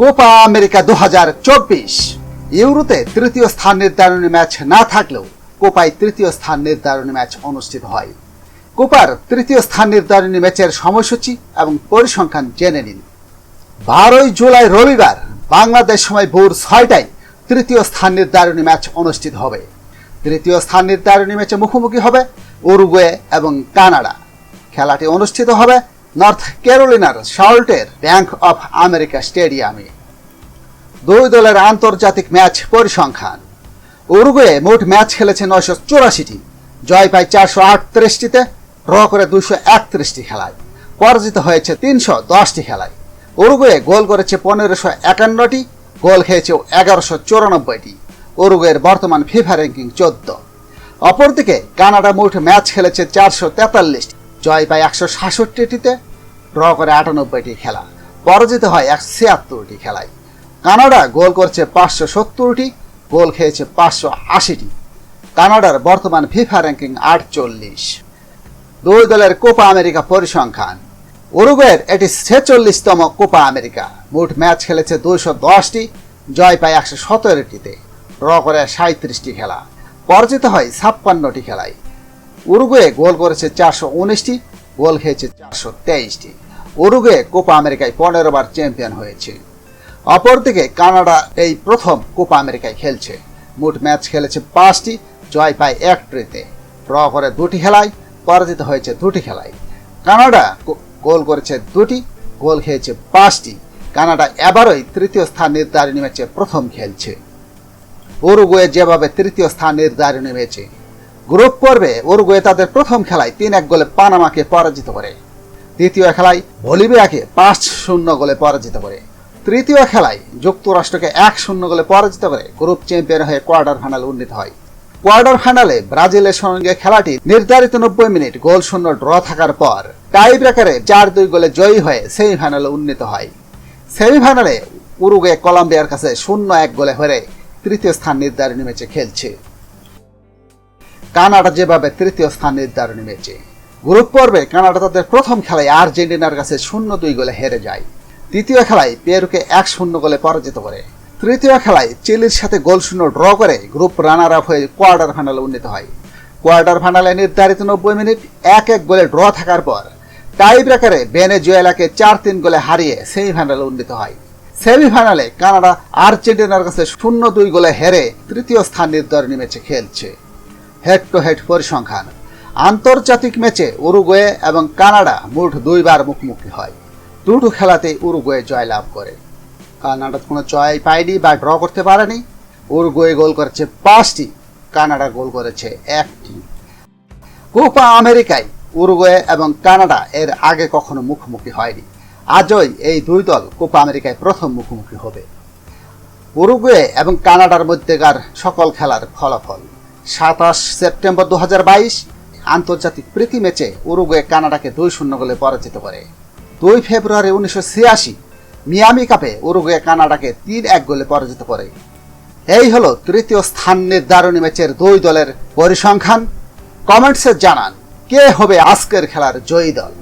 Copa America দু ইউরোতে তৃতীয় স্থান নির্ধারণী ম্যাচ না থাকলেও কোপায় তৃতীয় স্থান নির্ধারণী ম্যাচ অনুষ্ঠিত হয়। কোপার তৃতীয় স্থান নির্ধারণী ম্যাচের সময়সূচি এবং পরিসংখ্যান জেনে নিন। বারোই জুলাই রবিবার বাংলাদেশ সময় ভোর ছয়টায় তৃতীয় স্থান নির্ধারণী ম্যাচ অনুষ্ঠিত হবে। তৃতীয় স্থান নির্ধারণী ম্যাচে মুখোমুখি হবে উরুগুয়ে এবং কানাডা। খেলাটি অনুষ্ঠিত হবে নর্থ ক্যারোলিনার শার্লটের ব্যাংক অফ আমেরিকা স্টেডিয়ামে। দুই দলের আন্তর্জাতিক ম্যাচ পরিসংখ্যান। উরুগুয়ে মোট ম্যাচ খেলেছে নয়শো চুরাশিটি। জয় পায় চারশো আটত্রিশটিতে, ড্র করে দুশো একত্রিশটি খেলায়। পরাজিত হয়েছে তিনশো দশটি খেলায়। উরুগুয়ে গোল করেছে পনেরোশো একান্নটি, গোল খেয়েছে এগারোশো চুরানব্বইটি। উরুগুয়ের বর্তমান ফিফা র্যাঙ্কিং চোদ্দ। অপরদিকে কানাডা মোট ম্যাচ খেলেছে চারশো তেতাল্লিশটি, জয় পায় একশো সাতষট্টিটিতে, ড্র করে আটানব্বইটি খেলা। পরাজিত হয় একশো ছিয়াত্তরটি খেলায়। কানাডা গোল করছে পাঁচশো সত্তরটি, গোল খেয়েছে পাঁচশো আশিটি। কানাডার বর্তমান ফিফা র্যাঙ্কিং আটচল্লিশ। দুই দলের কোপা আমেরিকা পরিসংখ্যান। উরুগুয়ের এটি ছেচল্লিশতম কোপা আমেরিকা। মোট ম্যাচ খেলেছে দুইশো দশটি, জয় পায় একশো সতেরোটিতে। ড্র করে সাঁত্রিশটি খেলা। পরাজিত হয় ছাপ্পান্নটি খেলায়। উরুগুয়ে গোল করেছে চারশো উনিশটি, গোল খেয়েছে চারশো তেইশটি। উরুগুয়ে কোপা আমেরিকায় পনেরো বার চ্যাম্পিয়ন হয়েছে। অপরদিকে কানাডা এই প্রথম কোপা আমেরিকায় খেলছে। মোট ম্যাচ খেলেছে পাঁচটি, জয় পায় এক ট্রেতে। ড্র করে দুটি খেলায়, পরাজিত হয়েছে দুটি খেলায়। কানাডা গোল করেছে দুটি, গোল খেয়েছে পাঁচটি। কানাডা এবারই তৃতীয় স্থান নির্ধারণী ম্যাচে প্রথম খেলছে। উরুগুয়ে যেভাবে তৃতীয় স্থান নির্ধারণী ম্যাচে। গ্রুপ পর্বে উরুগুয়ে তাদের প্রথম খেলায় তিন এক গোলে পানামাকে পরাজিত করে। দ্বিতীয় খেলায় বলিভিয়াকে পাঁচ শূন্য গোলে পরাজিত করে। তৃতীয় খেলায় যুক্তরাষ্ট্রকে এক শূন্য গোলে পরাজিত করে গ্রুপ চ্যাম্পিয়ন হয়ে কোয়ার্টার ফাইনাল উন্নীত হয়। কোয়ার্টার ফাইনালে ব্রাজিলের সঙ্গে খেলাটি নির্ধারিত নব্বই মিনিট গোল শূন্য ড্র থাকার পর টাই ব্রেকারে চার দুই গোলে জয়ী হয়ে সেমিফাইনালে উন্নীত হয়। সেমিফাইনালে উরুগে কলম্বিয়ার কাছে শূন্য এক গোলে হেরে তৃতীয় স্থান নির্ধারণী ম্যাচে খেলছে। কানাডা যেভাবে তৃতীয় স্থান নির্ধারণী ম্যাচে। গ্রুপ পর্বে কানাডা তাদের প্রথম খেলায় আর্জেন্টিনার কাছে শূন্য দুই গোলে হেরে যায়। দ্বিতীয় খেলায় পেরুকে এক শূন্য গোলে পরাজিত করে। তৃতীয় খেলায় চিলির সাথে গোল শূন্য ড্র করে গ্রুপ রানার আপ হয়ে কোয়ার্টার ফাইনালে উন্নীত হয়। কোয়ার্টার ফাইনালে নির্ধারিত নব্বই মিনিট, এক এক গোলে ড্র থাকার পর টাই ব্রেকারে বেনেজুয়েলাকে চার তিন গোলে হারিয়ে সেমিফাইনালে উন্নীত হয়। সেমিফাইনালে কানাডা আর্জেন্টিনার কাছে শূন্য দুই গোলে হেরে তৃতীয় স্থান নির্ধারণী ম্যাচে খেলছে। হেড টু হেড পরিসংখ্যান। আন্তর্জাতিক ম্যাচে উরুগুয়ে এবং কানাডা মোট দুইবার মুখোমুখি হয়। দুটো খেলাতেই উরুগুয়ে জয়লাভ করে। কানাডা কোনো জয় পায়নি বা ড্র করতে পারেনি। উরুগুয়ে গোল করেছে পাঁচটি, কানাডা গোল করেছে একটি। কোপা আমেরিকায় উরুগুয়ে এবং কানাডা এর আগে কখনো মুখোমুখি হয়নি। আজই এই দুই দল কোপা আমেরিকায় প্রথম মুখোমুখি হবে। উরুগুয়ে এবং কানাডার মধ্যেকার সকল খেলার ফলাফল। সাতাশ সেপ্টেম্বর দু হাজার বাইশ আন্তর্জাতিক প্রীতি ম্যাচে উরুগুয়ে কানাডাকে দুই শূন্য গোলে পরাজিত করে। দুই ফেব্রুয়ারি উনিশশো ছিয়াশি, মিয়ামি কাপে উরুগুয়ে কানাডাকে তিন এক গোলে পরাজিত করে। এই হল তৃতীয় স্থান নির্ধারণী ম্যাচের দুই দলের পরিসংখ্যান। কমেন্টসে জানান, কে হবে আজকের খেলার জয়ী দল?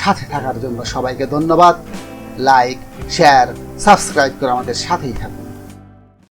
সাথে থাকার জন্য সবাইকে ধন্যবাদ। লাইক, শেয়ার, সাবস্ক্রাইব করে আমাদের সাথেই থাকুন।